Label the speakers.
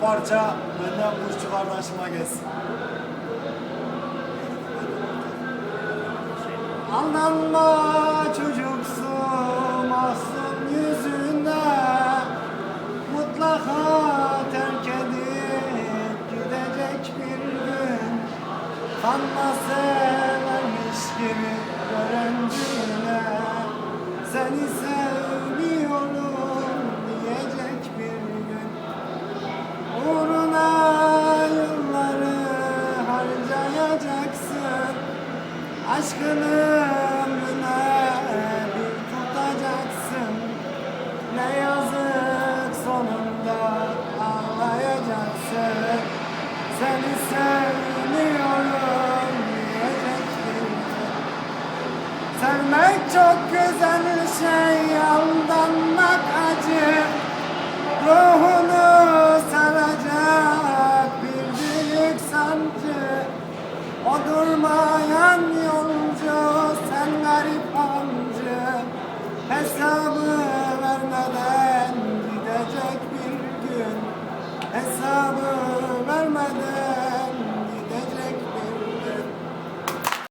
Speaker 1: Parça benden kuşçu kardeşime gelsin. Aldanma çocuksu mahzun yüzüne. Mutlaka terk edip gidecek bir gün. Kanla severmiş gibi göründüğüne Seni sevmiyorum Aşkını ömrüne bir tutacaksın. Ne yazık sonunda ağlayacaksın. Seni sevmiyorum diyecek bir gün Sevmek çok güzel şey, aldanmak acı. Ruhunu saracak bir büyük sancı. O durmayan